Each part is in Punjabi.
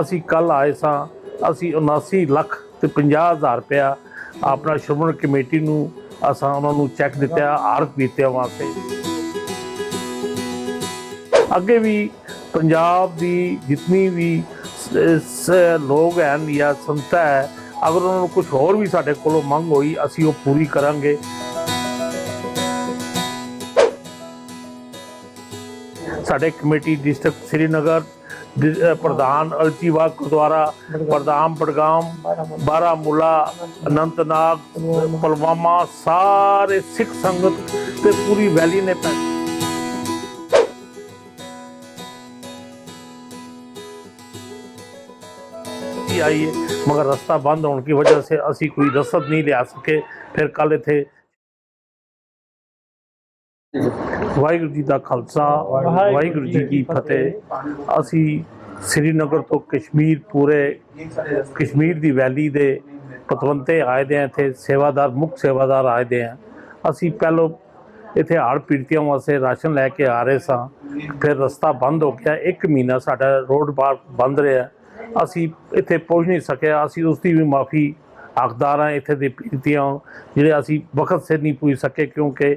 ਅਸੀਂ ਕੱਲ ਆਏ ਸਾਂ, ਅਸੀਂ 79 ਲੱਖ ਤੇ 50 ਹਜ਼ਾਰ ਰੁਪਇਆ ਆਪਣਾ ਸ਼੍ਰੋਮਣੀ ਕਮੇਟੀ ਨੂੰ ਅਸਾਂ ਉਹਨਾਂ ਨੂੰ ਚੈੱਕ ਦਿੱਤਾ, ਆਰਥ ਦਿੱਤਿਆ ਵਾਸਤੇ। ਅੱਗੇ ਵੀ ਪੰਜਾਬ ਦੀ ਜਿਤਨੀ ਵੀ ਲੋਕ ਹਨ ਜਾਂ ਸੰਸਥਾ ਹੈ, ਅਗਰ ਉਹਨਾਂ ਨੂੰ ਕੁਝ ਹੋਰ ਵੀ ਸਾਡੇ ਕੋਲੋਂ ਮੰਗ ਹੋਈ, ਅਸੀਂ ਉਹ ਪੂਰੀ ਕਰਾਂਗੇ। ਸਾਡੇ ਕਮੇਟੀ ਡਿਸਟ੍ਰਿਕਟ ਸ੍ਰੀਨਗਰ ਪ੍ਰਧਾਨ ਅਲਚੀਵਾਗ ਗੁਰਦੁਆਰਾ ਪ੍ਰਧਾਨ ਬਡਗਾਮ ਬਾਰਾਮੂਲਾ ਅਨੰਤਨਾਗ ਪੁਲਵਾਮਾ ਸਾਰੇ ਸਿੱਖ ਸੰਗਤ ਤੇ ਪੂਰੀ ਵੈਲੀ ਨੇ ਪੈ ही आई है मगर रास्ता बंद होने की वजह से ਅਸੀਂ ਕੋਈ ਰਸਦ ਨਹੀਂ ਲਿਆ ਸਕੇ ਫਿਰ ਕੱਲ ਇੱਥੇ ਵਾਹਿਗੁਰੂ ਜੀ ਦਾ ਖਾਲਸਾ, ਵਾਹਿਗੁਰੂ ਜੀ ਕੀ ਫਤਿਹ। ਅਸੀਂ ਸ੍ਰੀਨਗਰ ਤੋਂ ਕਸ਼ਮੀਰ ਪੂਰੇ, ਕਸ਼ਮੀਰ ਦੀ ਵੈਲੀ ਦੇ ਪਤਵੰਤੇ ਆਏ ਦੇ ਆ ਇੱਥੇ ਸੇਵਾਦਾਰ, ਮੁੱਖ ਸੇਵਾਦਾਰ ਆਏ ਦੇ ਆ ਅਸੀਂ ਪਹਿਲੋਂ ਇੱਥੇ ਹੜ੍ਹ ਪੀੜਤੀਆਂ ਵਾਸਤੇ ਰਾਸ਼ਨ ਲੈ ਕੇ ਆ ਰਹੇ ਸਾਂ। ਫਿਰ ਰਸਤਾ ਬੰਦ ਹੋ ਗਿਆ, ਇੱਕ ਮਹੀਨਾ ਸਾਡਾ ਰੋਡ ਬਾਰ ਬੰਦ ਰਿਹਾ। ਅਸੀਂ ਇੱਥੇ ਪਹੁੰਚ ਨਹੀਂ ਸਕਿਆ, ਅਸੀਂ ਉਸ ਦੀ ਵੀ ਮਾਫੀ ਹੱਕਦਾਰ ਹਾਂ ਇੱਥੇ ਦੇ ਪੀੜਤੀਆਂ ਜਿਹੜੇ ਅਸੀਂ ਵਕਤ ਸਿਰ ਨਹੀਂ ਪੁੱਜ ਸਕੇ ਕਿਉਂਕਿ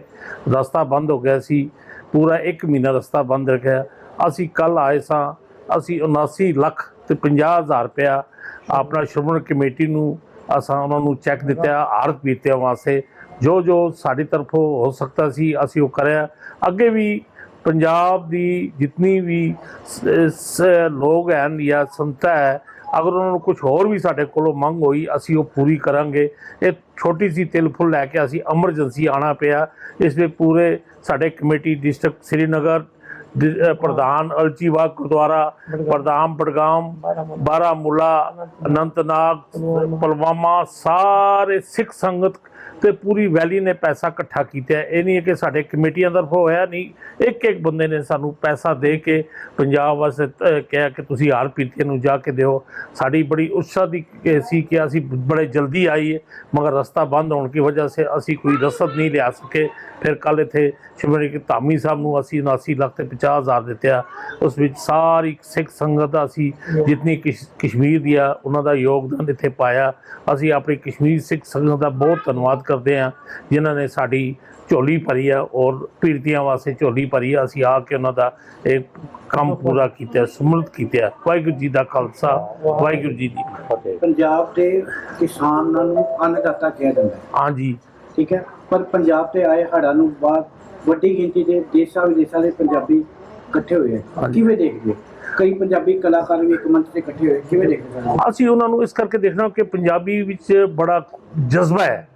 ਰਸਤਾ ਬੰਦ ਹੋ ਗਿਆ ਸੀ, ਪੂਰਾ ਇੱਕ ਮਹੀਨਾ ਰਸਤਾ ਬੰਦ ਰੱਖਿਆ ਅਸੀਂ ਕੱਲ ਆਏ ਸਾਂ, ਅਸੀਂ 79 ਲੱਖ ਤੇ 50 ਹਜ਼ਾਰ ਰੁਪਇਆ ਆਪਣਾ ਸ਼੍ਰੋਮਣੀ ਕਮੇਟੀ ਨੂੰ ਅਸਾਂ ਉਹਨਾਂ ਨੂੰ ਚੈੱਕ ਦਿੱਤਾ, ਆਰਥ ਬੀਤਿਆਂ ਵਾਸਤੇ। ਜੋ ਜੋ ਸਾਡੀ ਤਰਫੋਂ ਹੋ ਸਕਦਾ ਸੀ, ਅਸੀਂ ਉਹ ਕਰਿਆ। ਅੱਗੇ ਵੀ ਪੰਜਾਬ ਦੀ ਜਿਤਨੀ ਵੀ ਲੋਕ ਹਨ ਜਾਂ ਸੰਸਥਾ ਹੈ ਅਗਰ ਉਹਨਾਂ ਨੂੰ ਕੁਝ ਹੋਰ ਵੀ ਸਾਡੇ ਕੋਲੋਂ ਮੰਗ ਹੋਈ, ਅਸੀਂ ਉਹ ਪੂਰੀ ਕਰਾਂਗੇ। ਇਹ ਛੋਟੀ ਸੀ ਤਿਲ ਫੁੱਲ ਲੈ ਕੇ ਅਸੀਂ ਐਮਰਜੈਂਸੀ ਆਣਾ ਪਿਆ। ਇਸ ਵਿੱਚ ਪੂਰੇ ਸਾਡੇ ਕਮੇਟੀ ਡਿਸਟ੍ਰਿਕਟ ਸ੍ਰੀਨਗਰ ਪ੍ਰਧਾਨ ਅਲਚੀਵਾਗ ਗੁਰਦੁਆਰਾ, ਪ੍ਰਧਾਨ ਬਡਗਾਮ ਬਾਰਾਮੂਲਾ, ਅਨੰਤਨਾਗ, ਪੁਲਵਾਮਾ, ਸਾਰੇ ਸਿੱਖ ਸੰਗਤ ਤੇ ਪੂਰੀ ਵੈਲੀ ਨੇ ਪੈਸਾ ਇਕੱਠਾ ਕੀਤਾ ਇਹ ਨਹੀਂ ਹੈ ਕਿ ਸਾਡੇ ਕਮੇਟੀਆਂ ਤਰਫੋਂ ਹੋਇਆ ਨਹੀਂ। ਇੱਕ ਇੱਕ ਬੰਦੇ ਨੇ ਸਾਨੂੰ ਪੈਸਾ ਦੇ ਕੇ ਪੰਜਾਬ ਵਾਸਤੇ ਕਿਹਾ ਕਿ ਤੁਸੀਂ ਹਾਰ ਪੀਤੀਆਂ ਨੂੰ ਜਾ ਕੇ ਦਿਓ। ਸਾਡੀ ਬੜੀ ਉਤਸ਼ਾਹ ਦੀ ਸੀ ਕਿ ਅਸੀਂ ਬੜੇ ਜਲਦੀ ਆਈਏ, ਮਗਰ ਰਸਤਾ ਬੰਦ ਹੋਣ ਦੀ ਵਜ੍ਹਾ ਸੇ ਅਸੀਂ ਕੋਈ ਰਸਦ ਨਹੀਂ ਲਿਆ ਸਕੇ। ਫਿਰ ਕੱਲ ਇੱਥੇ ਸ਼ਿਵਰੀ ਕੇ ਧਾਮੀ ਸਾਹਿਬ ਨੂੰ ਅਸੀਂ 79 ਲੱਖ ਤੇ 50 ਹਜ਼ਾਰ ਦਿੱਤਿਆ। ਉਸ ਵਿੱਚ ਸਾਰੀ ਸਿੱਖ ਸੰਗਤ ਦਾ ਅਸੀਂ ਕਿਸ਼- ਕਸ਼ਮੀਰ ਦੀ ਆ ਉਹਨਾਂ ਦਾ ਯੋਗਦਾਨ ਇੱਥੇ ਪਾਇਆ। ਅਸੀਂ ਆਪਣੀ ਕਸ਼ਮੀਰ ਸਿੱਖ ਸੰਗਤ ਦਾ ਬਹੁਤ ਧੰਨਵਾਦ ਕਰਦੇ ਹਾਂ ਜਿਨ੍ਹਾਂ ਨੇ ਸਾਡੀ ਝੋਲੀ ਭਰੀ ਆ ਔਰ ਪੀੜਤੀਆਂ ਵਾਸਤੇ ਝੋਲੀ ਭਰੀ ਆ। ਅਸੀਂ ਆ ਕੇ ਉਹਨਾਂ ਦਾ ਇਹ ਕੰਮ ਪੂਰਾ ਕੀਤਾ ਸਮਰਥ ਕੀਤਾ। ਵਾਹਿਗੁਰੂ ਜੀ ਦਾ ਖਾਲਸਾ ਵਾਹਿਗੁਰੂ ਜੀ ਦੀ ਫਤਿਹ। ਪੰਜਾਬ ਦੇ ਕਿਸਾਨਾਂ ਨੂੰ ਅੰਨਦਾਤਾ ਕਿਹਾ ਜਾਂਦਾ ਹੈ। ਹਾਂਜੀ। ਠੀਕ ਹੈ। ਪਰ ਪੰਜਾਬ ਤੇ ਆਏ ਹੜ੍ਹਾਂ ਨੂੰ ਬਾਅਦ ਵੱਡੀ ਗਿਣਤੀ ਦੇ ਦੇਸ਼ਾਂ ਵਿਦੇਸ਼ਾਂ ਦੇ ਪੰਜਾਬੀ ਇਕੱਠੇ ਹੋਏ ਹਾਂਜੀ। ਕਿਵੇਂ ਦੇਖਦੇ ਹੋ? ਕਈ ਪੰਜਾਬੀ ਕਲਾਕਾਰ ਵੀ ਇੱਕ ਮੰਚ ਤੇ ਇਕੱਠੇ ਹੋਏ। ਕਿਵੇਂ ਦੇਖਦੇ ਹੋ? ਅਸੀਂ ਉਹਨਾਂ ਨੂੰ ਇਸ ਕਰਕੇ ਦੇਖਣਾ ਕਿ ਪੰਜਾਬੀ ਵਿੱਚ ਬੜਾ ਜਜ਼ਬਾ ਹੈ।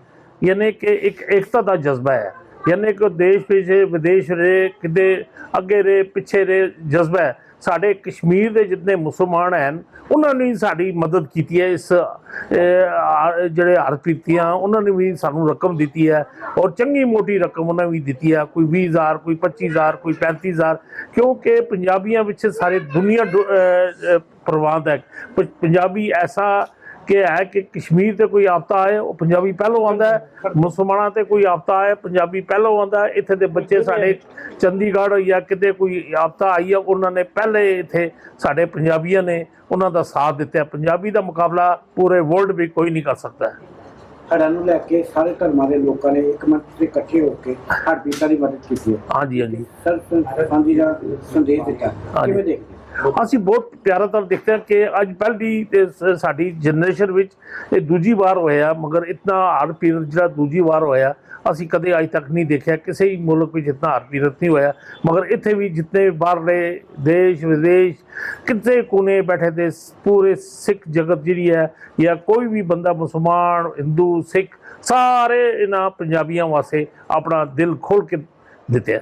ਯਾਨੀ ਕਿ ਇੱਕ ਏਕਤਾ ਦਾ ਜਜ਼ਬਾ ਹੈ। ਯਾਨੀ ਕਿ ਦੇਸ਼ ਵਿੱਚ ਵਿਦੇਸ਼ ਰਹੇ ਕਿਤੇ ਅੱਗੇ ਰਹੇ ਪਿੱਛੇ ਰਹੇ ਜਜ਼ਬਾ ਹੈ। ਸਾਡੇ ਕਸ਼ਮੀਰ ਦੇ ਜਿੰਨੇ ਮੁਸਲਮਾਨ ਹਨ ਉਹਨਾਂ ਨੇ ਸਾਡੀ ਮਦਦ ਕੀਤੀ ਹੈ ਇਸ ਅਹ, ਆ- ਜਿਹੜੇ ਹਰਪੀਤੀਆਂ ਉਹਨਾਂ ਨੇ ਵੀ ਸਾਨੂੰ ਰਕਮ ਦਿੱਤੀ ਹੈ ਔਰ ਚੰਗੀ ਮੋਟੀ ਰਕਮ ਉਹਨਾਂ ਵੀ ਦਿੱਤੀ ਹੈ ਕੋਈ 20000 ਕੋਈ 25000 ਕੋਈ 35000 ਕਿਉਂਕਿ ਪੰਜਾਬੀਆਂ ਵਿੱਚ ਸਾਰੇ ਦੁਨੀਆ ਡੁ- ਪ੍ਰਵਾਨ ਹੈ। ਪੰਜਾਬੀ ਐਸਾ ਕਿ ਹੈ ਕਿ ਕਸ਼ਮੀਰ ਤੇ ਕੋਈ ਆਫਤਾ ਆਏ ਉਹ ਪੰਜਾਬੀ ਪਹਿਲੋਂ ਆਉਂਦਾ ਹੈ ਮੁਸਲਮਾਨਾਂ ਤੇ ਕੋਈ ਆਫਤਾ ਆਏ ਪੰਜਾਬੀ ਪਹਿਲੋਂ ਆਉਂਦਾ ਹੈ ਇੱਥੇ ਦੇ ਬੱਚੇ ਸਾਡੇ ਚੰਡੀਗੜ੍ਹ ਜਾਂ ਕਿਤੇ ਕੋਈ ਆਫਤਾ ਆਈ ਹੈ ਉਹਨਾਂ ਨੇ ਪਹਿਲੇ ਇੱਥੇ ਸਾਡੇ ਪੰਜਾਬੀਆਂ ਨੇ ਉਹਨਾਂ ਦਾ ਸਾਥ ਦਿੱਤਾ। ਪੰਜਾਬੀ ਦਾ ਮੁਕਾਬਲਾ ਪੂਰੇ ਵਰਲਡ ਵਿੱਚ ਕੋਈ ਨਹੀਂ ਕਰ ਸਕਦਾ ਹੈ। ਹੜ੍ਹਾਂ ਨੂੰ ਲੈ ਕੇ ਸਾਰੇ ਧਰਮਾਂ ਦੇ ਲੋਕਾਂ ਨੇ ਇੱਕ ਮੰਚ ਤੇ ਇਕੱਠੇ ਹੋ ਕੇ ਹੜ੍ਹ ਪੀੜਤਾਂ ਦੀ ਮਦਦ ਕੀਤੀ ਹੈ ਹਾਂਜੀ ਹਾਂਜੀ ਸਰ ਸੰਦੀ ਦਾ ਸੰਦੇਸ਼ ਦਿੱਤਾ। ਕਿਵੇਂ ਦੇਖਦੇ? ਅਸੀਂ ਬਹੁਤ ਪਿਆਰਾ ਤਰ੍ਹਾਂ ਦੇਖਦੇ ਹਾਂ ਕਿ ਅੱਜ ਪਹਿਲੀ ਤੇ ਸਾਡੀ ਜਨਰੇਸ਼ਨ ਵਿੱਚ ਇਹ ਦੂਜੀ ਵਾਰ ਹੋਇਆ, ਮਗਰ ਇਤਨਾ ਹਰ ਪੀਰਤ ਜਿਹੜਾ ਦੂਜੀ ਵਾਰ ਹੋਇਆ, ਅਸੀਂ ਕਦੇ ਅੱਜ ਤੱਕ ਨਹੀਂ ਦੇਖਿਆ, ਕਿਸੇ ਹੀ ਮੁਲਕ ਵਿੱਚ ਇਤਨਾ ਹਰ ਪੀਰਤ ਨਹੀਂ ਹੋਇਆ, ਮਗਰ ਇੱਥੇ ਵੀ ਜਿੰਨੇ ਬਾਹਰਲੇ ਦੇਸ਼, ਵਿਦੇਸ਼, ਕਿਤੇ ਕੋਨੇ ਬੈਠੇ ਦੇ ਪੂਰੇ ਸਿੱਖ ਜਗਤ ਜਿਹੜੀ ਹੈ, ਜਾਂ ਕੋਈ ਵੀ ਬੰਦਾ ਮੁਸਲਮਾਨ, ਹਿੰਦੂ, ਸਿੱਖ, ਸਾਰੇ ਇਹਨਾਂ ਪੰਜਾਬੀਆਂ ਵਾਸਤੇ ਆਪਣਾ ਦਿਲ ਖੋਲ ਕੇ ਦਿੱਤਾ